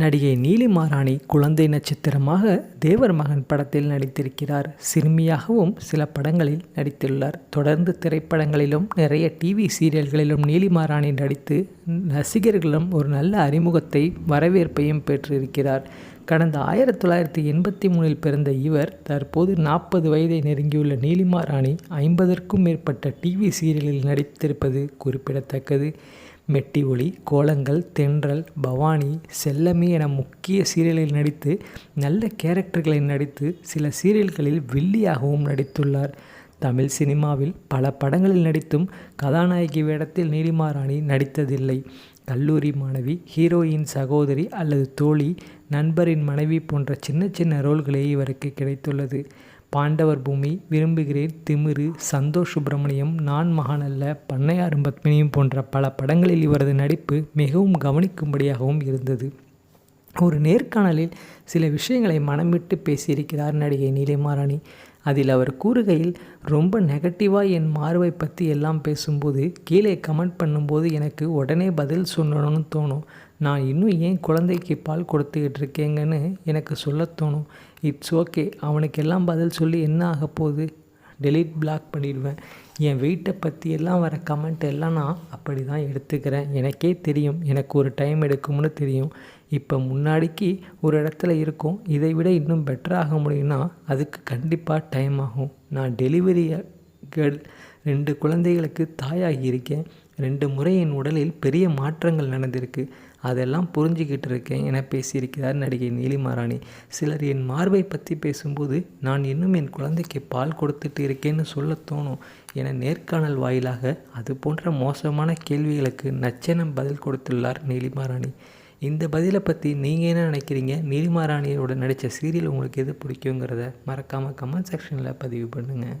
நடிகை நீலிமாராணி குழந்தை நட்சத்திரமாக தேவர் மகன் படத்தில் நடித்திருக்கிறார். சிறுமியாகவும் சில படங்களில் நடித்துள்ளார். தொடர்ந்து திரைப்படங்களிலும் நிறைய டிவி சீரியல்களிலும் நீலிமாராணி நடித்து ரசிகர்களும் ஒரு நல்ல அறிமுகத்தை வரவேற்பையும் பெற்றிருக்கிறார். கடந்த ஆயிரத்தி தொள்ளாயிரத்தி எண்பத்தி மூணில் பிறந்த இவர் தற்போது நாற்பது வயதை நெருங்கியுள்ள நீலிமாராணி ஐம்பதற்கும் மேற்பட்ட டிவி சீரியலில் நடித்திருப்பது குறிப்பிடத்தக்கது. மெட்டி ஒளி கோலங்கள் தென்றல் பவானி செல்லமே என முக்கிய சீரியலில் நடித்து நல்ல கேரக்டர்களில் நடித்து சில சீரியல்களில் வில்லியாகவும் நடித்துள்ளார். தமிழ் சினிமாவில் பல படங்களில் நடித்தும் கதாநாயகி வேடத்தில் நீலிமாராணி நடித்ததில்லை. கல்லூரி மாணவி ஹீரோயின் சகோதரி அல்லது தோழி நண்பரின் மனைவி போன்ற சின்ன சின்ன ரோல்களே இவருக்கு கிடைத்துள்ளது. பாண்டவர் பூமி விரும்புகிறேன் திமிரு சந்தோஷ் சுப்பிரமணியம் நான் மகானல்ல பண்ணையாரும் பத்மினியும் போன்ற பல படங்களில் இவரது நடிப்பு மிகவும் கவனிக்கும்படியாகவும் இருந்தது. ஒரு நேர்காணலில் சில விஷயங்களை மனமிட்டு பேசியிருக்கிறார் நடிகை நீலிமாராணி. அதில் அவர் கூறுகையில் ரொம்ப நெகட்டிவாக என் மார்பை பற்றி எல்லாம் பேசும்போது கீழே கமெண்ட் பண்ணும்போது எனக்கு உடனே பதில் சொல்லணும்னு தோணும். நான் இன்னும் ஏன் குழந்தைக்கு பால் கொடுத்துக்கிட்டு இருக்கேங்கன்னு எனக்கு சொல்ல தோணும். இட்ஸ் ஓகே அவனுக்கு எல்லாம் பதில் சொல்லி என்ன ஆக போகுது? டெலீட் பிளாக் பண்ணிடுவேன். என் வெயிட்டை பற்றி எல்லாம் வர கமெண்ட் எல்லாம் நான் அப்படி தான் எடுத்துக்கிறேன். எனக்கே தெரியும். எனக்கு ஒரு டைம் எடுக்கும்னு தெரியும். இப்போ முன்னாடிக்கு ஒரு இடத்துல இருக்கும். இதை விட இன்னும் பெட்டராக முடியும்னா அதுக்கு கண்டிப்பாக டைம் ஆகும். நான் டெலிவரி கேர்ள் ரெண்டு குழந்தைகளுக்கு தாயாகி இருக்கேன். ரெண்டு முறை என் உடலில் பெரிய மாற்றங்கள் நடந்திருக்கு. அதெல்லாம் புரிஞ்சுக்கிட்டு இருக்கேன் என பேசியிருக்கிறார் நடிகை நீலிமாராணி. சிலர் என் மார்பை பற்றி பேசும்போது நான் இன்னும் என் குழந்தைக்கு பால் கொடுத்துட்டு இருக்கேன்னு சொல்ல தோணும் என நேர்காணல் வாயிலாக அது போன்ற மோசமான கேள்விகளுக்கு நச்சனம் பதில் கொடுத்துள்ளார் நீலிமாராணி. இந்த பதிலை பற்றி நீங்கள் என்ன நினைக்கிறீங்க? நீலிமாராணியோட நடித்த சீரியல் உங்களுக்கு எது பிடிக்குங்கிறத மறக்காமல் கமெண்ட் செக்ஷனில் பதிவு பண்ணுங்கள்